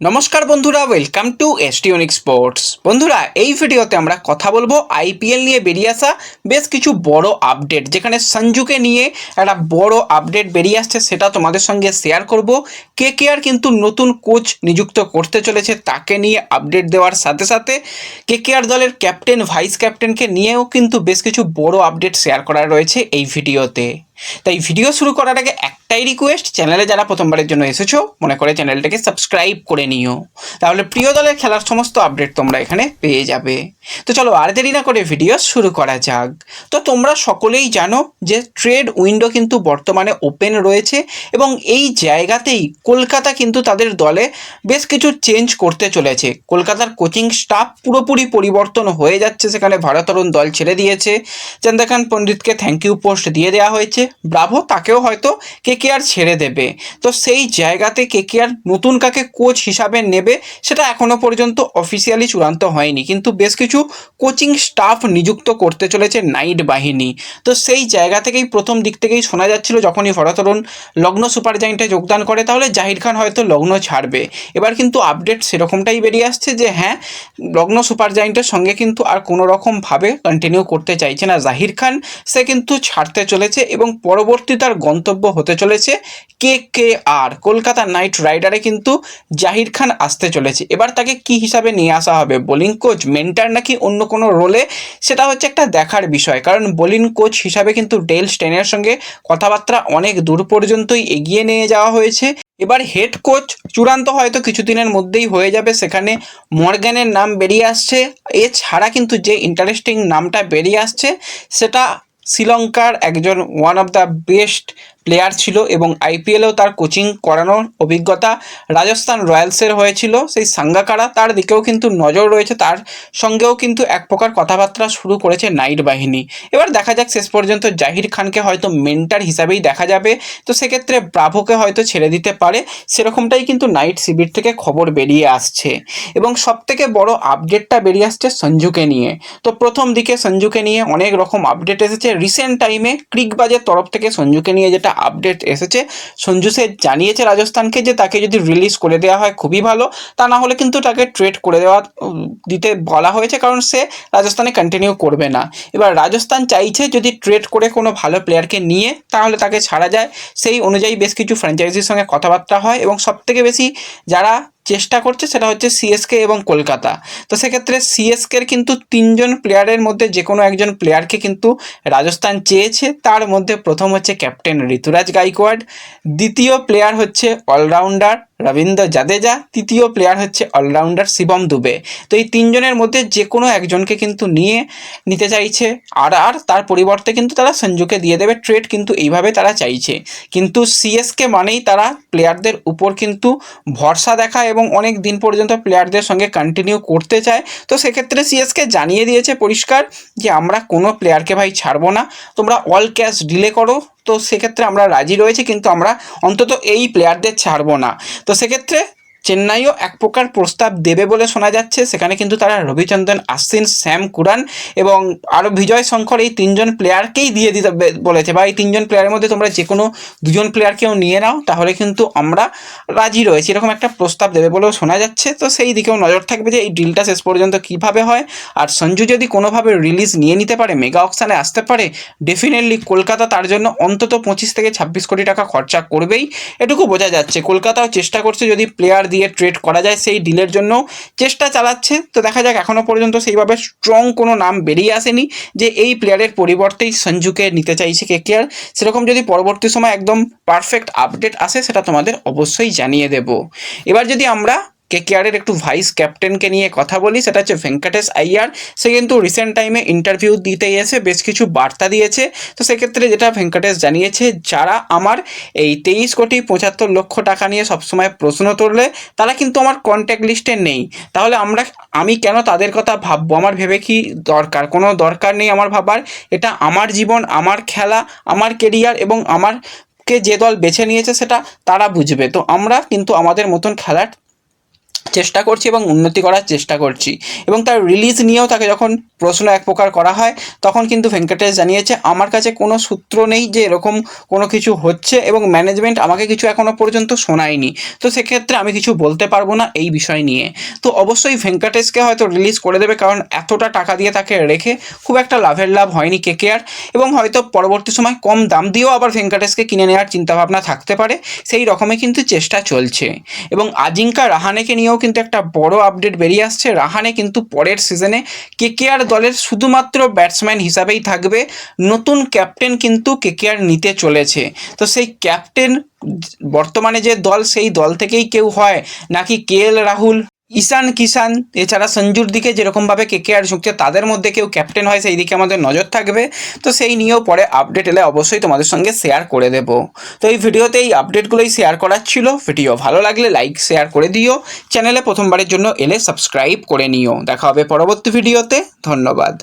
নমস্কার বন্ধুরা welcome to এসটিওনিক sports বন্ধুরা, এই ভিডিওতে আমরা কথা বলব আইপিএল নিয়ে বেরিয়ে আসা বেশ কিছু বড় আপডেট যেখানে সঞ্জুকে নিয়ে একটা বড় আপডেট বেরিয়ে আসছে, সেটা তোমাদের সঙ্গে শেয়ার করব। কে কে আর কিন্তু নতুন কোচ নিযুক্ত করতে চলেছে, তাকে নিয়ে আপডেট দেওয়ার সাথে সাথে কে কে আর দলের ক্যাপ্টেন ভাইস ক্যাপ্টেনকে নিয়েও কিন্তু বেশ কিছু বড় আপডেট শেয়ার করা রয়েছে এই ভিডিওতে। তাই ভিডিও শুরু করার আগে একটাই রিকোয়েস্ট চ্যানেলে যারা প্রথমবারের জন্য এসেছ, মনে করে চ্যানেলটাকে সাবস্ক্রাইব করে নিও। তাহলে প্রিয় দলের খেলার সমস্ত আপডেট তোমরা এখানে পেয়ে যাবে। তো চলো আর দেরি না করে ভিডিও শুরু করা যাক। তো তোমরা সকলেই জানো যে ট্রেড উইন্ডো কিন্তু বর্তমানে ওপেন রয়েছে এবং এই জায়গাতেই কলকাতা কিন্তু তাদের দলে বেশ কিছু চেঞ্জ করতে চলেছে। কলকাতার কোচিং স্টাফ পুরোপুরি পরিবর্তন হয়ে যাচ্ছে, সেখানে ভারতরণ দল ছেড়ে দিয়েছে। চন্দ্রকান্ত পণ্ডিতকে থ্যাংক ইউ পোস্ট দিয়ে দেওয়া হয়েছে। ব্রাভো তাকেও হয়তো কে কে আর ছেড়ে দেবে। তো সেই জায়গাতে কে কে আর নতুন কাকে কোচ হিসাবে নেবে, সেটা এখনও পর্যন্ত অফিসিয়ালি চূড়ান্ত হয়নি। কিন্তু বেশ কিছু কোচিং স্টাফ নিযুক্ত করতে চলেছে নাইট বাহিনী। তো সেই জায়গা থেকেই প্রথম দিক থেকেই শোনা যাচ্ছিল, যখনই ভরতরণ লগ্ন সুপার জায়েন্টে যোগদান করে, তাহলে জাহির খান হয়তো লগ্ন ছাড়বে। এবার কিন্তু আপডেট সেরকমটাই বেরিয়ে আসছে যে হ্যাঁ লগ্ন সুপার জায়েন্টের সঙ্গে কিন্তু আর কোনো রকমভাবে কন্টিনিউ করতে চাইছে না জাহির খান। সে কিন্তু ছাড়তে চলেছে এবং পরবর্তী তার গন্তব্য হতে চলেছে কে কে আর। কলকাতা নাইট রাইডারে কিন্তু জাহির খান আসতে চলেছে। এবার তাকে কি হিসাবে নিয়ে আসা হবে? বোলিং কোচ, মেন্টার নাকি অন্য কোনো রোলে? সেটা হচ্ছে একটা দেখার বিষয়। কারণ বোলিং কোচ হিসাবে কিন্তু ডেল স্টেনের সঙ্গে কথাবার্তা অনেক দূর পর্যন্তই এগিয়ে নিয়ে যাওয়া হয়েছে। এবার হেড কোচ চূড়ান্ত হয়তো কিছুদিনের মধ্যেই হয়ে যাবে। সেখানে মর্গ্যানের নাম বেরিয়ে আসছে। এছাড়া কিন্তু যে ইন্টারেস্টিং নামটা বেরিয়ে আসছে, সেটা শ্রীলঙ্কার একজন one of the best player ছিল এবং আইপিএলেও তার কোচিং করানোর অভিজ্ঞতা রাজস্থান রয়্যালসের হয়েছিল। সেই সাঙ্গাকারা তার দিকেও কিন্তু নজর রয়েছে, তার সঙ্গেও কিন্তু এক প্রকার কথাবার্তা শুরু করেছে নাইট বাহিনী। এবার দেখা যাক শেষ পর্যন্ত জাহির খানকে হয়তো মেন্টার হিসাবেই দেখা যাবে, তো সেক্ষেত্রে ব্রাভোকে হয়তো ছেড়ে দিতে পারে। সেরকমটাই কিন্তু নাইট শিবির থেকে খবর বেরিয়ে আসছে। এবং সবথেকে বড় আপডেটটা বেরিয়ে আসছে সঞ্জুকে নিয়ে। তো প্রথম দিকে সঞ্জুকে নিয়ে অনেক রকম আপডেট এসেছে। রিসেন্ট টাইমে ক্রিকবাজের তরফ থেকে সঞ্জুকে নিয়ে যেটা আপডেট এসেছে। সঞ্জু সে জানিয়েছে রাজস্থানকে যে তাকে যদি রিলিজ করে দেওয়া হয় খুবই ভালো, তা না হলে কিন্তু তাকে ট্রেড করে দেওয়া দিতে বলা হয়েছে, কারণ সে রাজস্থানে কন্টিনিউ করবে না। এবার রাজস্থান চাইছে যদি ট্রেড করে কোনো ভালো প্লেয়ারকে নিয়ে, তাহলে তাকে ছাড়া যায়। সেই অনুযায়ী বেশ কিছু ফ্র্যাঞ্চাইজির সঙ্গে কথাবার্তা হয় এবং সবথেকে বেশি যারা চেষ্টা করছে সেটা হচ্ছে সিএসকে এবং কলকাতা। তো সেক্ষেত্রে সিএসকের কিন্তু তিনজন প্লেয়ারের মধ্যে যে কোনো একজন প্লেয়ারকে কিন্তু রাজস্থান চেয়েছে। তার মধ্যে প্রথম হচ্ছে ক্যাপ্টেন ঋতুরাজ গাইকোয়াড। দ্বিতীয় প্লেয়ার হচ্ছে অলরাউন্ডার রবীন্দ্র জাদেজা, তৃতীয় প্লেয়ার হচ্ছে অলরাউন্ডার শিবম দুবে। তো এই তিনজনের মধ্যে যে কোনো একজনকে কিন্তু নিয়ে নিতে চাইছে। আর আর তার পরিবর্তে কিন্তু তারা সঞ্জুকে দিয়ে দেবে। ট্রেড কিন্তু এইভাবে তারা চাইছে। কিন্তু সিএসকে মানেই তারা প্লেয়ারদের উপর কিন্তু ভরসা দেখা এবং অনেক দিন পর্যন্ত প্লেয়ারদের সঙ্গে কন্টিনিউ করতে চায়। তো সেক্ষেত্রে সিএসকে জানিয়ে দিয়েছে পরিষ্কার যে, আমরা কোনো প্লেয়ারকে ভাই ছাড়বো না। তোমরা অল ক্যাশ ডিলে করো। তো সেক্ষেত্রে আমরা রাজি রয়েছি কিন্তু আমরা অন্তত এই প্লেয়ারদের ছাড়বো না। তো সেক্ষেত্রে চেন্নাইও এক প্রকার প্রস্তাব দেবে বলে শোনা যাচ্ছে। সেখানে কিন্তু তারা রবিচন্দ্রন, আশ্বিন, শ্যাম কুরান এবং আরও বিজয় শঙ্কর এই তিনজন প্লেয়ারকেই দিয়ে দিতে বলেছে। বা এই তিনজন প্লেয়ারের মধ্যে তোমরা যে কোনো দুজন প্লেয়ারকেও নিয়ে নাও, তাহলে কিন্তু আমরা রাজি রয়েছি। এরকম একটা প্রস্তাব দেবে বলেও শোনা যাচ্ছে। তো সেই দিকেও নজর থাকবে যে এই ডিলটা শেষ পর্যন্ত কীভাবে হয়। আর সঞ্জু যদি কোনোভাবে রিলিজ নিয়ে নিতে পারে মেগা অকশানে আসতে পারে ডেফিনেটলি কলকাতা তার জন্য অন্তত পঁচিশ থেকে ছাব্বিশ কোটি টাকা খরচা করবেই। এটুকু বোঝা যাচ্ছে। কলকাতাও চেষ্টা করছে যদি প্লেয়ার দিয়ে ট্রেড করা যায়, সেই ডিলের জন্য চেষ্টা চালাচ্ছে। তো দেখা যাক এখনও পর্যন্ত সেইভাবে স্ট্রং কোনো নাম বেরিয়ে আসেনি যে এই প্লেয়ারের পরিবর্তেই সঞ্জুকে নিতে চাইছে কে কেয়ার সেরকম যদি পরবর্তী সময় একদম পারফেক্ট আপডেট আসে, সেটা তোমাদের অবশ্যই জানিয়ে দেব। এবার যদি আমরা কে কেয়ারের একটু ভাইস ক্যাপ্টেনকে নিয়ে কথা বলি, সেটা হচ্ছে ভেঙ্কটেশ আইয়ার। সে কিন্তু রিসেন্ট টাইমে ইন্টারভিউ দিতে এসে বেশ কিছু বার্তা দিয়েছে। তো সেক্ষেত্রে যেটা ভেঙ্কটেশ জানিয়েছে, যারা আমার এই তেইশ কোটি পঁচাত্তর লক্ষ টাকা নিয়ে সবসময় প্রশ্ন তুললে, তারা কিন্তু আমার কন্ট্যাক্ট লিস্টে নেই। তাহলে আমরা, আমি কেন তাদের কথা ভাববো? আমার ভেবে কি দরকার? কোনো দরকার নেই আমার ভাবার। এটা আমার জীবন, আমার খেলা, আমার কেরিয়ার এবং আমার কে যে দল বেছে নিয়েছে, সেটা তারা বুঝবে। তো আমরা কিন্তু আমাদের মতন খেলার চেষ্টা করছি এবং উন্নতি করার চেষ্টা করছি। এবং তার রিলিজ নিয়েও তাকে যখন প্রশ্ন এক প্রকার করা হয়, তখন কিন্তু ভেঙ্কটেশ জানিয়েছে, আমার কাছে কোনো সূত্র নেই যে এরকম কোনো কিছু হচ্ছে এবং ম্যানেজমেন্ট আমাকে কিছু এখনও পর্যন্ত শোনায়নি। তো সেক্ষেত্রে আমি কিছু বলতে পারব না এই বিষয় নিয়ে। তো অবশ্যই ভেঙ্কটেশকে হয়তো রিলিজ করে দেবে, কারণ এতটা টাকা দিয়ে তাকে রেখে খুব একটা লাভের লাভ হয়নি কে কেকেআর এবং হয়তো পরবর্তী সময় কম দাম দিয়েও আবার ভেঙ্কটেশকে কিনে নেওয়ার চিন্তাভাবনা থাকতে পারে। সেই রকমই কিন্তু চেষ্টা চলছে। এবং আজিঙ্কা রাহানেকে নিয়েও কিন্তু একটা বড় আপডেট বেরিয়ে আসছে। রাহানে কিন্তু পরের সিজনে কেকেআর দলের শুধুমাত্র ব্যাটসম্যান হিসাবেই থাকবে। নতুন ক্যাপ্টেন কিন্তু কেকেআর নিতে চলেছে। তো সেই ক্যাপ্টেন বর্তমানে যে দল, সেই দল থেকেই কেউ হয়? নাকি কে এল রাহুল ঈশান কিষান এছাড়া সঞ্জুর দিকে যেরকমভাবে কে কে আর ঝুঁকছে, তাদের মধ্যে কেউ ক্যাপ্টেন হয় সেই দিকে আমাদের নজর থাকবে। তো সেই নিয়েও পরে আপডেট এলে অবশ্যই তোমাদের সঙ্গে শেয়ার করে দেবো। তো এই ভিডিওতে এই আপডেটগুলোই শেয়ার করার ছিল। ভিডিও ভালো লাগলে লাইক শেয়ার করে দিও। চ্যানেলে প্রথমবারের জন্য এলে সাবস্ক্রাইব করে নিও। দেখা হবে পরবর্তী ভিডিওতে। ধন্যবাদ।